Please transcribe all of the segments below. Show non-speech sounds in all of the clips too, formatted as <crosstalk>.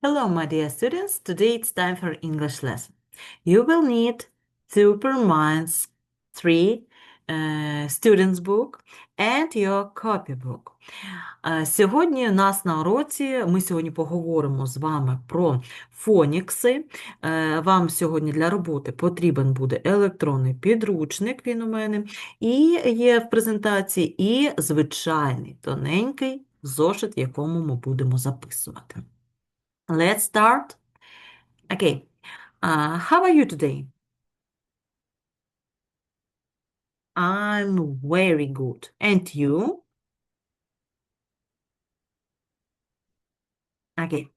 Hello, my dear students. Today it's time for English lesson. You will need Superminds 3 uh, students book and your copybook. Е, Сьогодні у нас на уроці ми сьогодні поговоримо з вами про фонікси. Е, Вам сьогодні для роботи потрібен буде електронний підручник, він у мене, і є в презентації, і звичайний тоненький зошит, в якому ми будемо записувати. Let's start. Okay. Uh, how are you today? I'm very good. And you? Okay.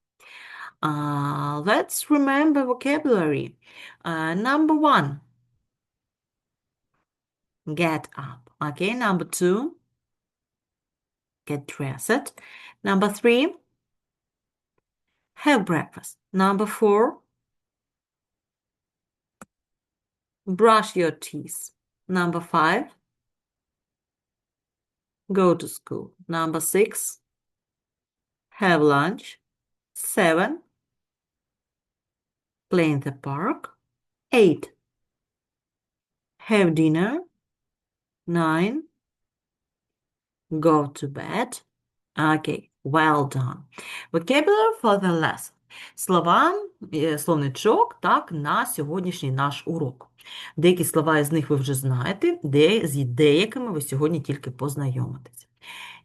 Uh, let's remember vocabulary. Uh, number one, get up. Okay. Number two, get dressed. Number three, have breakfast. Number four, brush your teeth. Number five, go to school. Number six, have lunch. Seven, play in the park. Eight, have dinner. Nine, go to bed. Okay, well done. Vocabulary for the lesson. Слова, е, словничок, так, на сьогоднішній наш урок. Деякі слова із них ви вже знаєте, де, з деякими ви сьогодні тільки познайомитеся.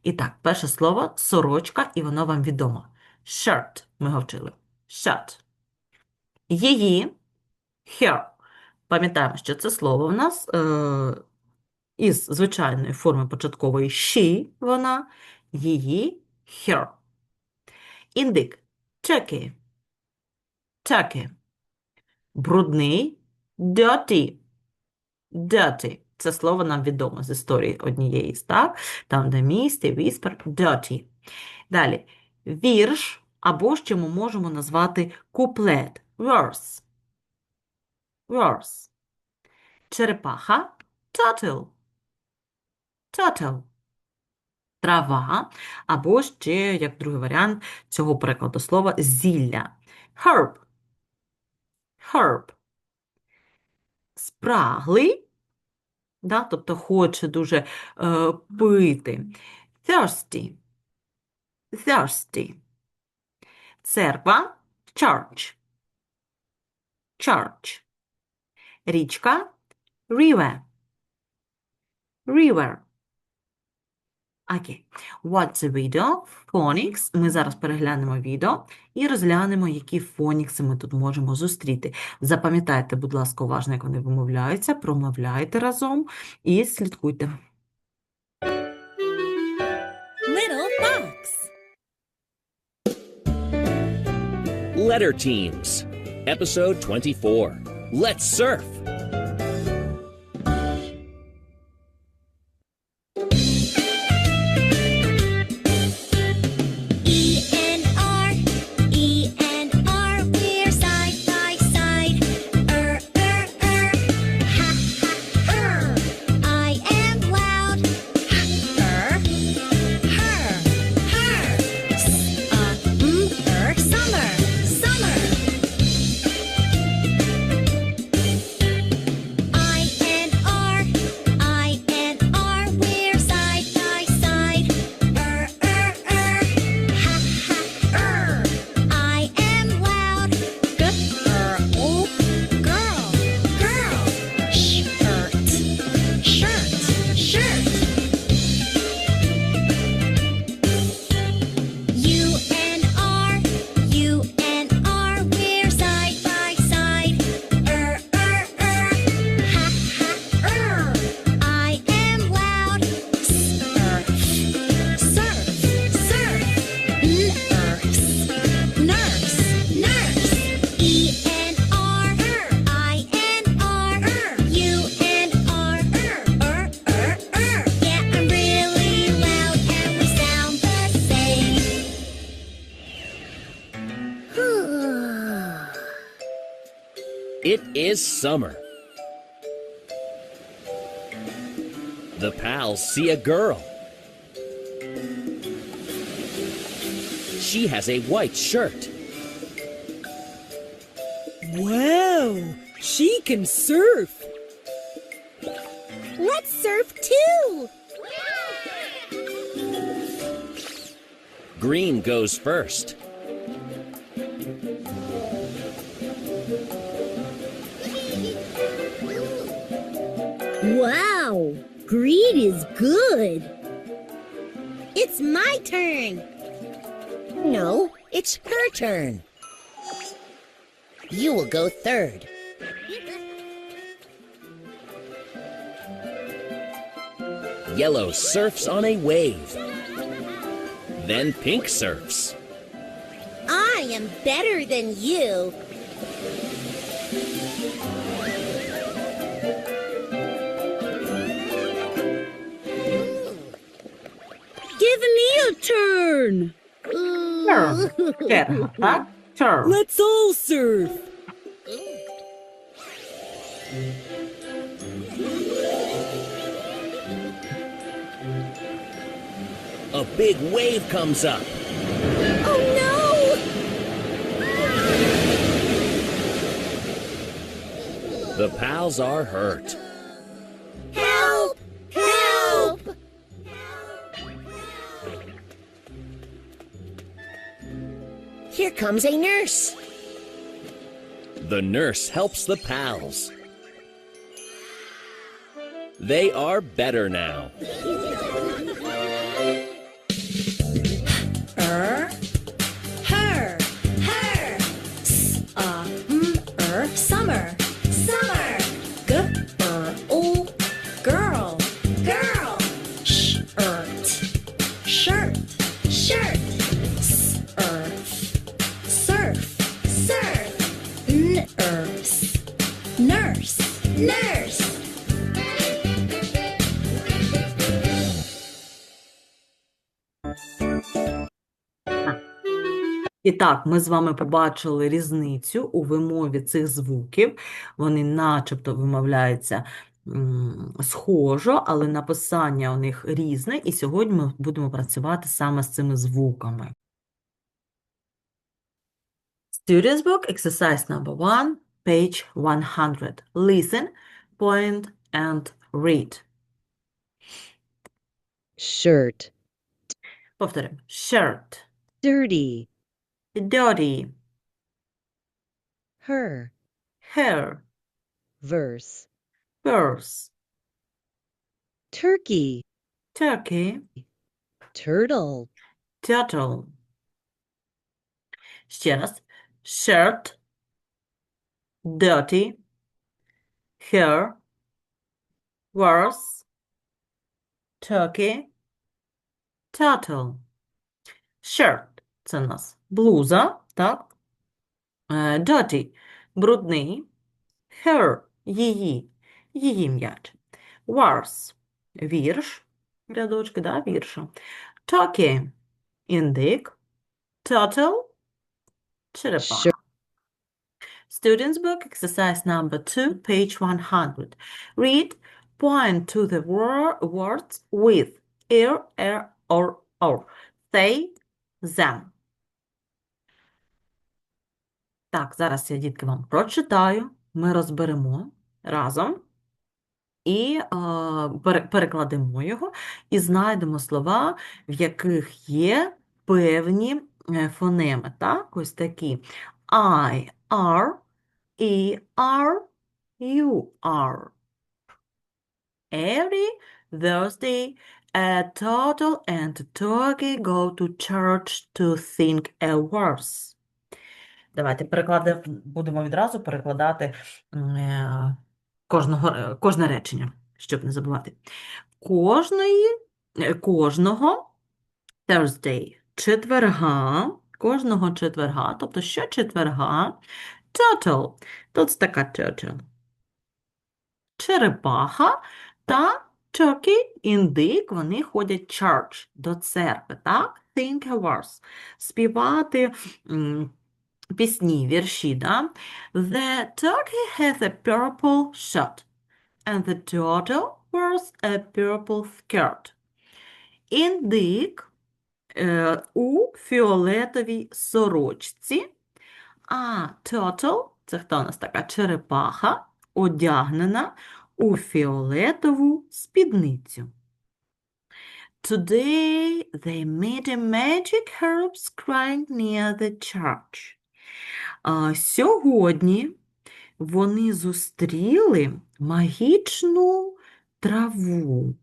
І так, перше слово – сорочка, і воно вам відомо. Shirt, ми його вчили. Shirt. Її, her. Пам'ятаємо, що це слово в нас е, із звичайної форми початкової she, вона, її, her. Індик, turkey, turkey. Брудний, dirty, dirty. Це слово нам відомо з історії однієї з, так? Там, де місті, whisper, dirty. Далі, вірш, або ще ми можемо назвати куплет, verse. Verse. Черепаха, turtle. Turtle. Трава, або ще, як другий варіант цього перекладу слова, зілля. Herb. Herb. Спраглий, да, тобто хоче дуже е, пити. Thirsty. Thirsty. Церква – church. Church. Річка – river. River. Окей. What's the video? Phonics. Ми зараз переглянемо відео і розглянемо, які фонікси ми тут можемо зустріти. Запам'ятайте, будь ласка, уважно, як вони вимовляються, промовляйте разом і слідкуйте. Little Fox. Letter Teams, Episode 24. Let's surf. It is summer. The pals see a girl. She has a white shirt. Wow, she can surf. Let's surf too. Green goes first. Wow, Greed is good. It's my turn. No, it's her turn. You will go third. Yellow surfs on a wave. Then pink surfs. I am better than you. give me a turn. Surf. Get hot. Surf. Let's all surf. A big wave comes up. Oh no! The pals are hurt. Here comes a nurse. The nurse helps the pals. They are better now. І так, ми з вами побачили різницю у вимові цих звуків. Вони начебто вимовляються схожо, але написання у них різне, і сьогодні ми будемо працювати саме з цими звуками. Students book, exercise number one, page 100. Listen, point and read. shirt, Повторимо. Shirt, dirty, dirty, her, hair, verse, purse, turkey, turkey, turtle, turtle. Ще раз. Shirt, dirty, hair, worse, turkey, turtle. Shirt – це у нас блуза, так? Е, Dirty – брудний. Her – її, її м'яч. Worse – вірш, рядочки, да, вірша. Turkey – індик. Turtle – черепаха. Sure. Students book, exercise number two, page 100. Read, point to the wor- words with er, er, or, or. Say them. Так, зараз я, дітки, вам прочитаю, ми розберемо разом і е, перекладемо його, і знайдемо слова, в яких є певні е, фонеми. Так, ось такі. I, are, E, are, you are. Every Thursday, a turtle and a turkey go to church to think a verse. Давайте перекладе, будемо відразу перекладати е, кожного, е, кожне речення, щоб не забувати. Кожної, е, кожного Thursday, четверга, кожного четверга, тобто щочетверга, turtle, тут така turtle, черепаха та turkey, індик, вони ходять church, до церкви, так? Think a verse. Співати пісні, вірші, да? The turkey has a purple shirt, and the turtle wears a purple skirt. Індик е, у фіолетовій сорочці, а turtle Це хто у нас така черепаха, одягнена у фіолетову спідницю. Today they met a magic herb crying near the church. А, сьогодні вони зустріли магічну траву,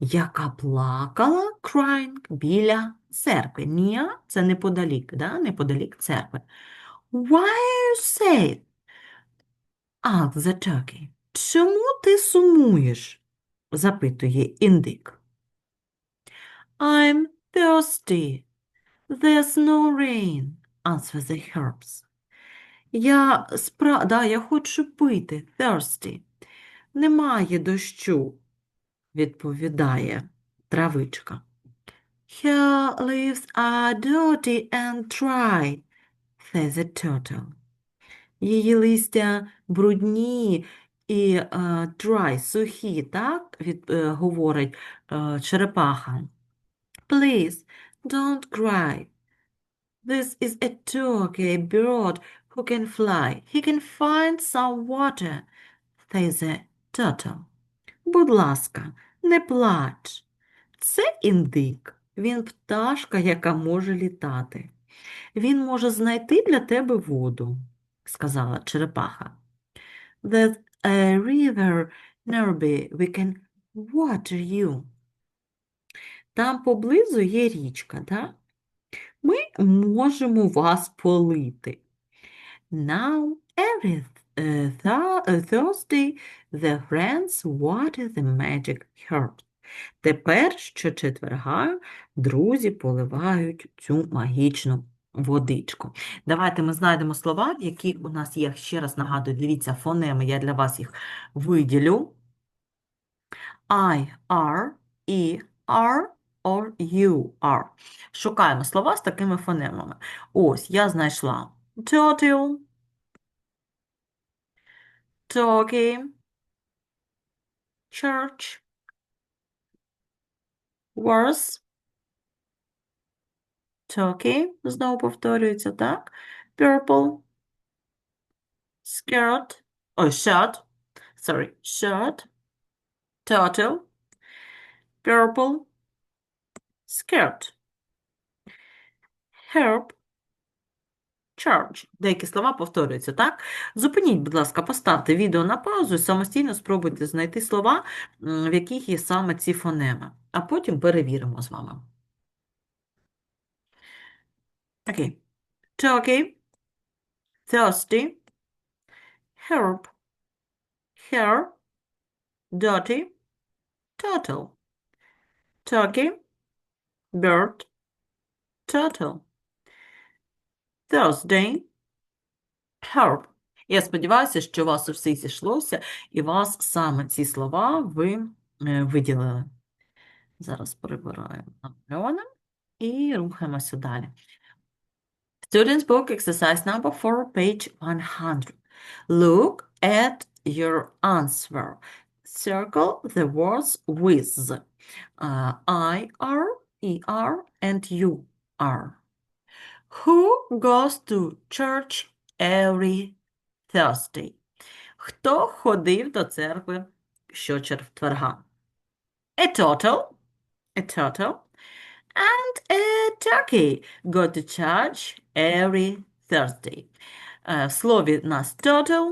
яка плакала crying біля церкви. Near – це неподалік, да? неподалік церкви. Why you sad? asked the turkey. Чому ти сумуєш? запитує індик. I'm thirsty. There's no rain, answers the herbs. Я спра... да, я хочу пити, thirsty. Немає дощу, відповідає травичка. Her leaves are dirty and dry, says the turtle. Її листя брудні і е, dry, сухі, так, від, е, говорить е, черепаха. Please, don't cry. This is a turkey, a bird who can fly. He can find some water, says the turtle. Будь ласка, не плач. Це індик. Він пташка, яка може літати. Він може знайти для тебе воду, сказала черепаха. There's a river nearby. We can water you. Там поблизу є річка, да? Ми можемо вас полити. Now, every uh, Thur- uh, Thursday, the friends water the magic herb. Тепер щочетверга друзі поливають цю магічну водичку. Давайте ми знайдемо слова, які у нас є. Ще раз нагадую, дивіться, фонеми, я для вас їх виділю. I, R, E, R, or you are. Шукаємо слова з такими фонемами. Ось, я знайшла turtle, turkey, church, worse, turkey, знову повторюється, так? Purple, skirt, ой, shirt, sorry, shirt, turtle, purple, skirt, herb, church. Деякі слова повторюються, так? Зупиніть, будь ласка, поставте відео на паузу і самостійно спробуйте знайти слова, в яких є саме ці фонеми, а потім перевіримо з вами. Окей. Turkey, thirsty, herb, hair, dirty, turtle. Turkey, bird, turtle. Thursday, herb. Я сподіваюся, що у вас усе зійшлося, і вас саме ці слова ви е, виділили. Зараз прибираємо намальоване і рухаємося далі. Students book exercise number 4, page 100. Look at your answer. Circle the words with uh, I, R, E, R, and you are. Who goes to church every Thursday? Хто ходив до церкви щочетверга? A turtle, a turtle, and a turkey go to church every Thursday. Е, В слові у нас turtle,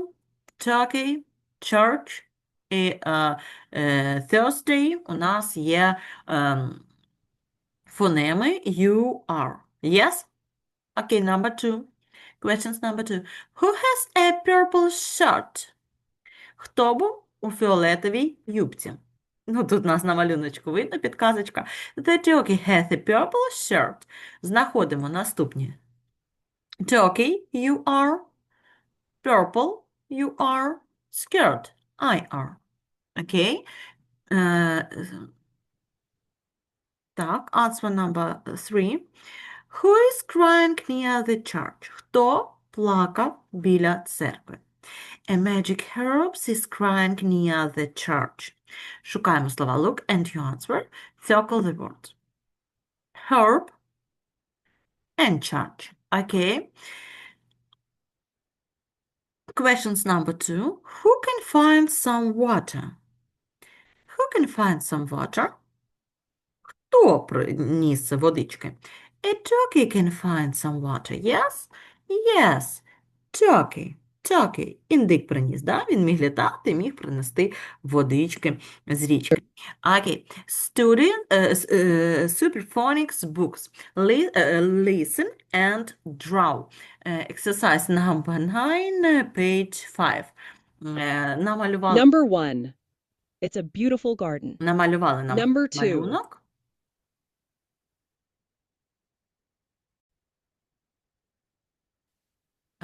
turkey, church і е, е, Thursday у нас є ем, фонеми you are. Yes? Okay, number two. Questions number two. Who has a purple shirt? Хто був у фіолетовій юбці? Ну, тут у нас на малюночку видно підказочка. The turkey has a purple shirt. Знаходимо наступні. Turkey, you are. Purple, you are. Skirt, I are. Окей? Е, так, answer number three. Who is crying near the church? Хто плакав біля церкви? A magic herbs is crying near the church. Шукаємо слова look and you answer. Circle the words. Herb and church. Okay. Questions number two. Who can find some water? Who can find some water? Хто приніс водички? A turkey can find some water, yes? Yes, turkey, Turkey. Індик приніс, да? Він міг літати, міг принести водички з річки. Окей. Student, uh, uh, Superphonics books. Uh, listen and draw. Uh, exercise number 9, uh, page 5. Uh, намалювали, Number one. It's a beautiful garden. намалювали нам Number two. малюнок.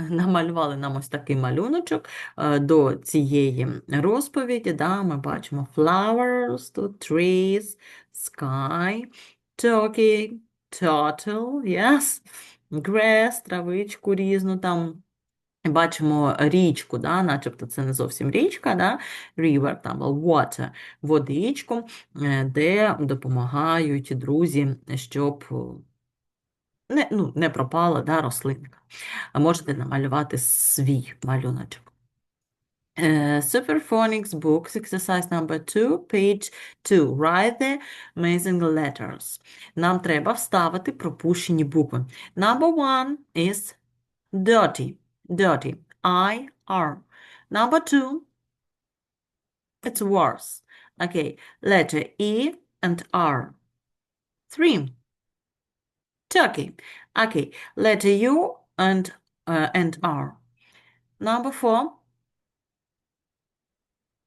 Намалювали нам ось такий малюночок е, до цієї розповіді. Да, ми бачимо flowers, trees, sky, turkey, turtle, yes, grass, травичку різну там. Бачимо річку, да, начебто це не зовсім річка, да, river, там, water, водичку, е, де допомагають друзі, щоб не, ну, не пропала да, рослинка. А можете намалювати свій малюночок. Е, Superphonics books, exercise number 2, page 2. Write the missing letters. Нам треба вставити пропущені букви. Number one is dirty. Dirty. I, R. Number two, it's worse. Okay, letter E and R. Three. Turkey. Okay, letter U and uh, and R. Number four.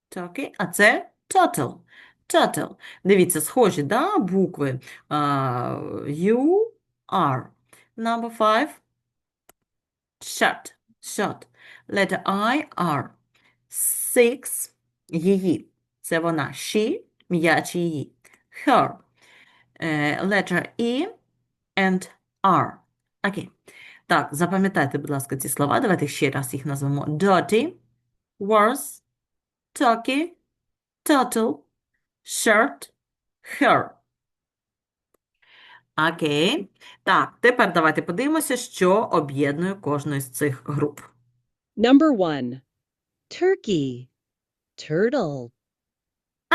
Turkey. А це turtle. Turtle. Дивіться, схожі, да, букви а, U, R. Number five. Shut. Shut. Letter I, R. Six. Її. Це вона. She. М'яч її. Her. Е, letter E and R. Окей. Так, запам'ятайте, будь ласка, ці слова. Давайте ще раз їх назвемо. Dirty, worse, turkey, turtle, shirt, her. Окей. Так, тепер давайте подивимося, що об'єднує кожну з цих груп. Number one. turkey, turtle,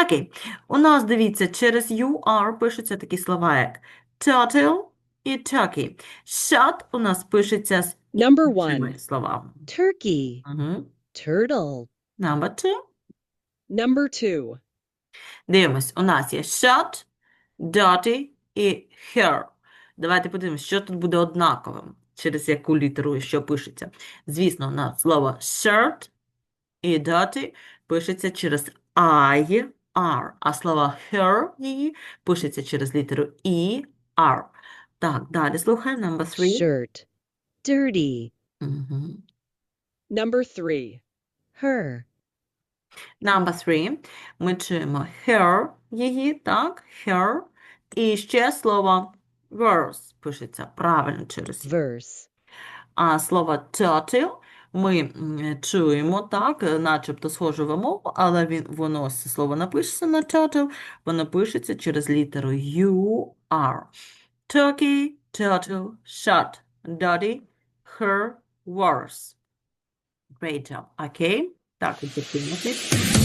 Окей. У нас, дивіться, через UR пишуться такі слова, як turtle і turkey. Shut у нас пишеться з Number one. словами. turkey, Угу. turtle, Number two. Number two. Дивимось, у нас є shut, dirty і her. Давайте подивимось, що тут буде однаковим, через яку літеру і що пишеться. Звісно, у нас слово shirt і dirty пишеться через I, R, а слово her її пишеться через літеру E, R. Так, далі слухаємо. Number three. shirt, dirty, Мгм. Number three. her, Number three. Ми чуємо her, її, так, her. І ще слово verse пишеться правильно через verse, А слово turtle ми м, чуємо так, е, начебто схожу вимову, але він, воно слово напишеться на turtle, воно пишеться через літеру U, R. Turkey, turtle, shut, dirty, her, worse. Great job. Окей? Так, ефективно.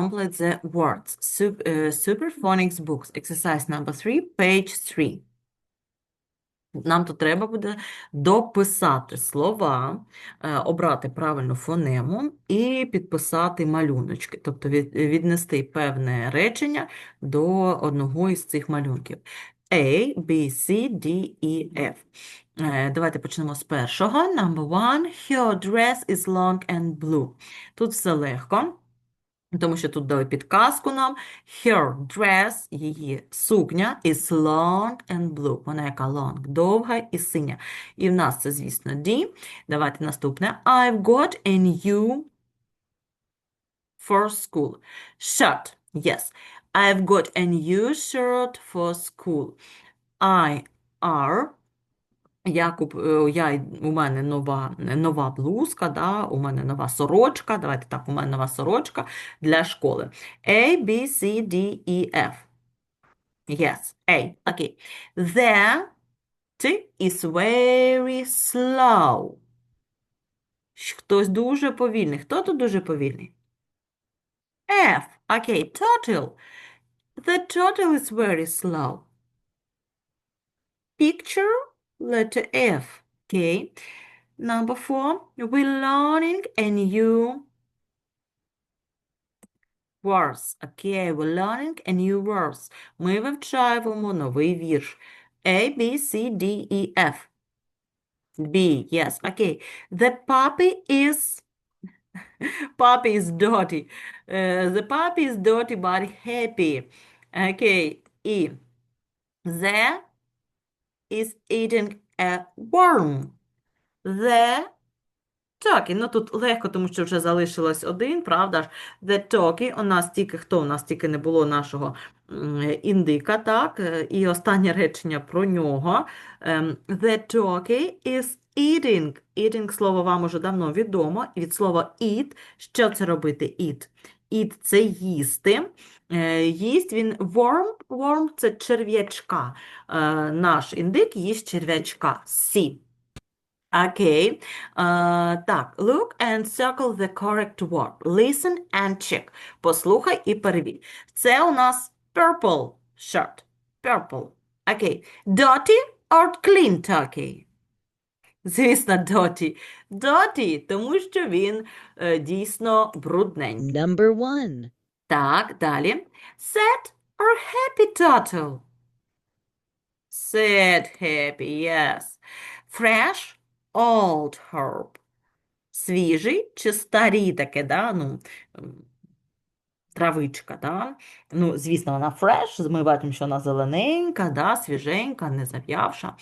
Complete the words. Sup- uh, Superphonics books. Exercise number three, page three. Нам тут треба буде дописати слова, е, обрати правильну фонему і підписати малюночки, тобто віднести певне речення до одного із цих малюнків. A, B, C, D, E, F. Е, Давайте почнемо з першого. Number one. Her dress is long and blue. Тут все легко. Тому що тут дали підказку нам. Her dress, її сукня, is long and blue. Вона яка long, довга і синя. І в нас це, звісно, D. Давайте наступне. I've got a new for school. Shirt. Yes. I've got a new shirt for school. I are я е, я... у мене нова, нова блузка, да? у мене нова сорочка. Давайте так, у мене нова сорочка для школи. A, B, C, D, E, F. Yes, A. Okay. The T is very slow. Хтось дуже повільний. Хто тут дуже повільний? F. Okay, turtle. The turtle is very slow. Picture, letter F. Okay. Number four, we're learning a new words. Okay, we're learning a new words. Ми вивчаємо новий вірш. A, B, C, D, E, F. B, yes, okay. The puppy is <laughs> puppy is dirty. Uh, the puppy is dirty but happy. Okay, E. The is eating a worm. The turkey. Ну тут легко, тому що вже залишилось один, правда ж? The turkey. У нас тільки хто? У нас тільки не було нашого індика, так? І останнє речення про нього. Ем, The turkey is eating. Eating слово вам уже давно відомо. Від слова eat. Що це робити? Eat. Eat – це їсти. Е, Їсть він worm. Worm – це черв'ячка. Е, Наш індик їсть черв'ячка. See. Окей. Е, так, look and circle the correct word. Listen and check. Послухай і перевір. Це у нас purple shirt. Purple. Окей. Dirty or clean turkey? Звісно, dirty. Dirty, тому що він дійсно брудненький. Number one. Так, далі. Sad or happy turtle? Sad, happy, yes. Fresh, old herb. Свіжий чи старий таке, да? Ну, травичка, да? Ну, звісно, вона fresh, ми бачимо, що вона зелененька, да? Свіженька, не зав'явша.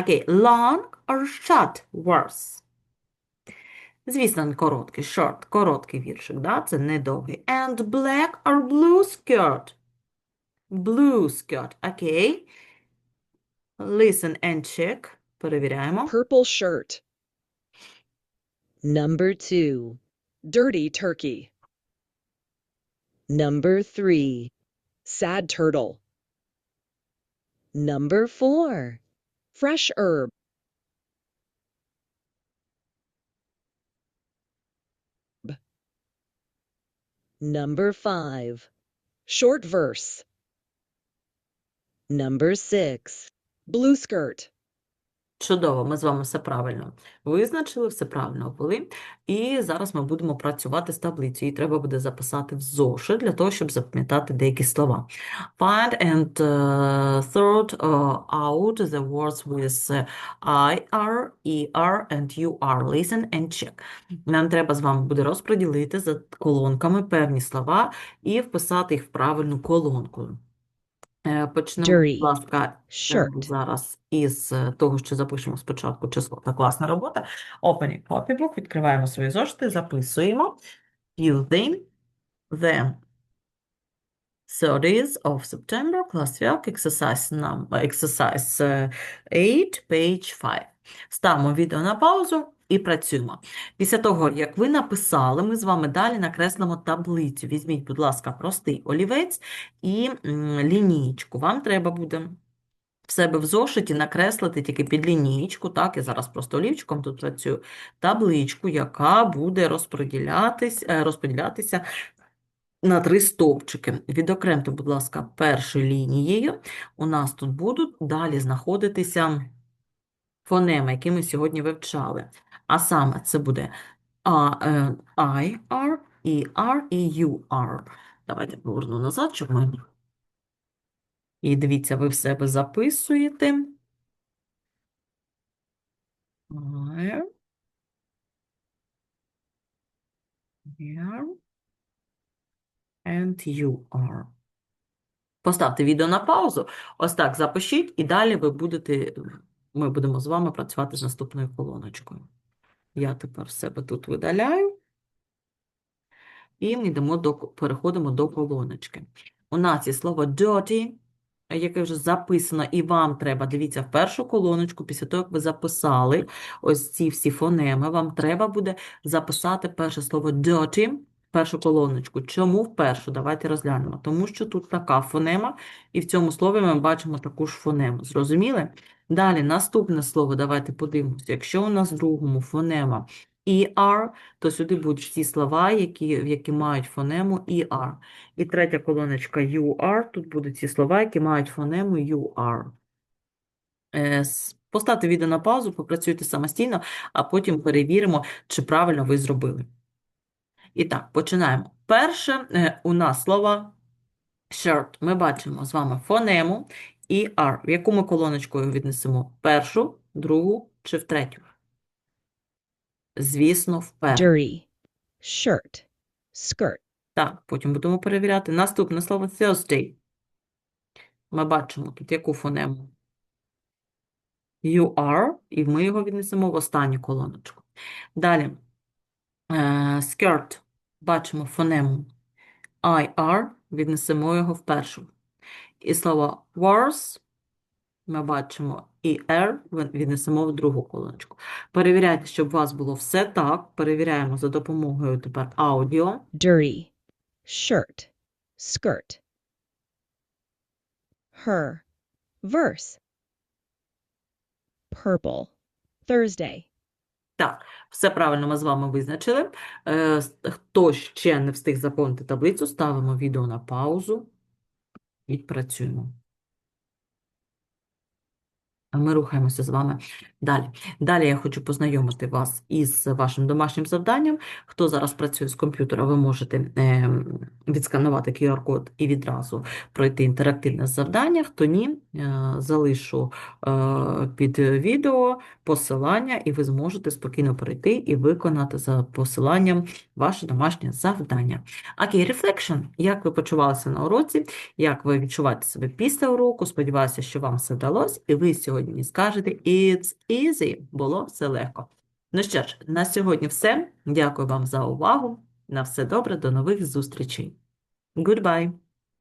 Окей, long or short words? Звісно, не короткий, short, короткий віршик, да? Це не довгий. And black or blue skirt? Blue skirt, окей. Listen and check. Перевіряємо. Purple shirt. Number two. Dirty turkey. Number three. Sad turtle. Number four. Fresh herb. Number five. Short verse. Number six. Blue skirt. Чудово, ми з вами все правильно визначили, все правильно ввели. І зараз ми будемо працювати з таблицею. Її треба буде записати в зошит для того, щоб запам'ятати деякі слова. Find and uh, third uh, out the words with uh, I, R, E, R and U, R. Listen and check. Нам треба з вами буде розподілити за колонками певні слова і вписати їх в правильну колонку. Е, Почнемо, будь ласка, Е, Shirt. Зараз із е, того, що запишемо спочатку число та класна робота. Opening copybook, відкриваємо свої зошити, записуємо. Building the 30th of September, class work, exercise, num- exercise е, 8, page 5. Ставимо відео на паузу і працюємо. Після того, як ви написали, ми з вами далі накреслимо таблицю. Візьміть, будь ласка, простий олівець і лінійку. Вам треба буде в себе в зошиті накреслити тільки під лінійку, так, я зараз просто олівчиком тут працюю, табличку, яка буде розподілятись, е, розподілятися на три стовпчики. Відокремте, будь ласка, першою лінією. У нас тут будуть далі знаходитися фонеми, які ми сьогодні вивчали. А саме це буде е, I, R, E, і U, R. Давайте поверну назад, щоб ми. І дивіться, ви в себе записуєте. And you are. Поставте відео на паузу, ось так запишіть, і далі ви будете, ми будемо з вами працювати з наступною колоночкою. Я тепер себе тут видаляю. І ми йдемо до, переходимо до колоночки. У нас є слово dirty, яке вже записано, і вам треба, дивіться, в першу колоночку, після того, як ви записали ось ці всі фонеми, вам треба буде записати перше слово dirty, першу колоночку. Чому в першу? Давайте розглянемо. Тому що тут така фонема, і в цьому слові ми бачимо таку ж фонему. Зрозуміли? Далі, наступне слово, давайте подивимося. Якщо у нас в другому фонема ER, то сюди будуть всі слова, які, які мають фонему ER. І третя колоночка UR, тут будуть ці слова, які мають фонему UR. Е, Поставте відео на паузу, попрацюйте самостійно, а потім перевіримо, чи правильно ви зробили. І так, починаємо. Перше е, у нас слово shirt. Ми бачимо з вами фонему ER. В яку ми колоночку його віднесемо? Першу, другу чи в третю? Звісно, в першу. dirty, shirt, skirt, Так, потім будемо перевіряти. Наступне слово Thursday. Ми бачимо тут яку фонему? You are, і ми його віднесемо в останню колоночку. Далі. е, Skirt. Бачимо фонему I are, віднесемо його в першу. І слово worse ми бачимо і R віднесемо в другу колоночку. Перевіряйте, щоб у вас було все так. Перевіряємо за допомогою тепер аудіо. dirty, shirt, skirt. Her, verse. Purple, Thursday. Так, все правильно ми з вами визначили. Е, Хто ще не встиг заповнити таблицю, ставимо відео на паузу і працюємо. А ми рухаємося з вами далі. Далі я хочу познайомити вас із вашим домашнім завданням. Хто зараз працює з комп'ютера, ви можете ем, відсканувати QR-код і відразу пройти інтерактивне завдання. Хто ні, е, залишу е, під відео посилання, і ви зможете спокійно перейти і виконати за посиланням ваше домашнє завдання. Окей, reflection. Як ви почувалися на уроці? Як ви відчуваєте себе після уроку? Сподіваюся, що вам все вдалося, і ви сьогодні мені скажете It's easy. Було все легко. Ну що ж, на сьогодні все. Дякую вам за увагу. На все добре, до нових зустрічей. Goodbye.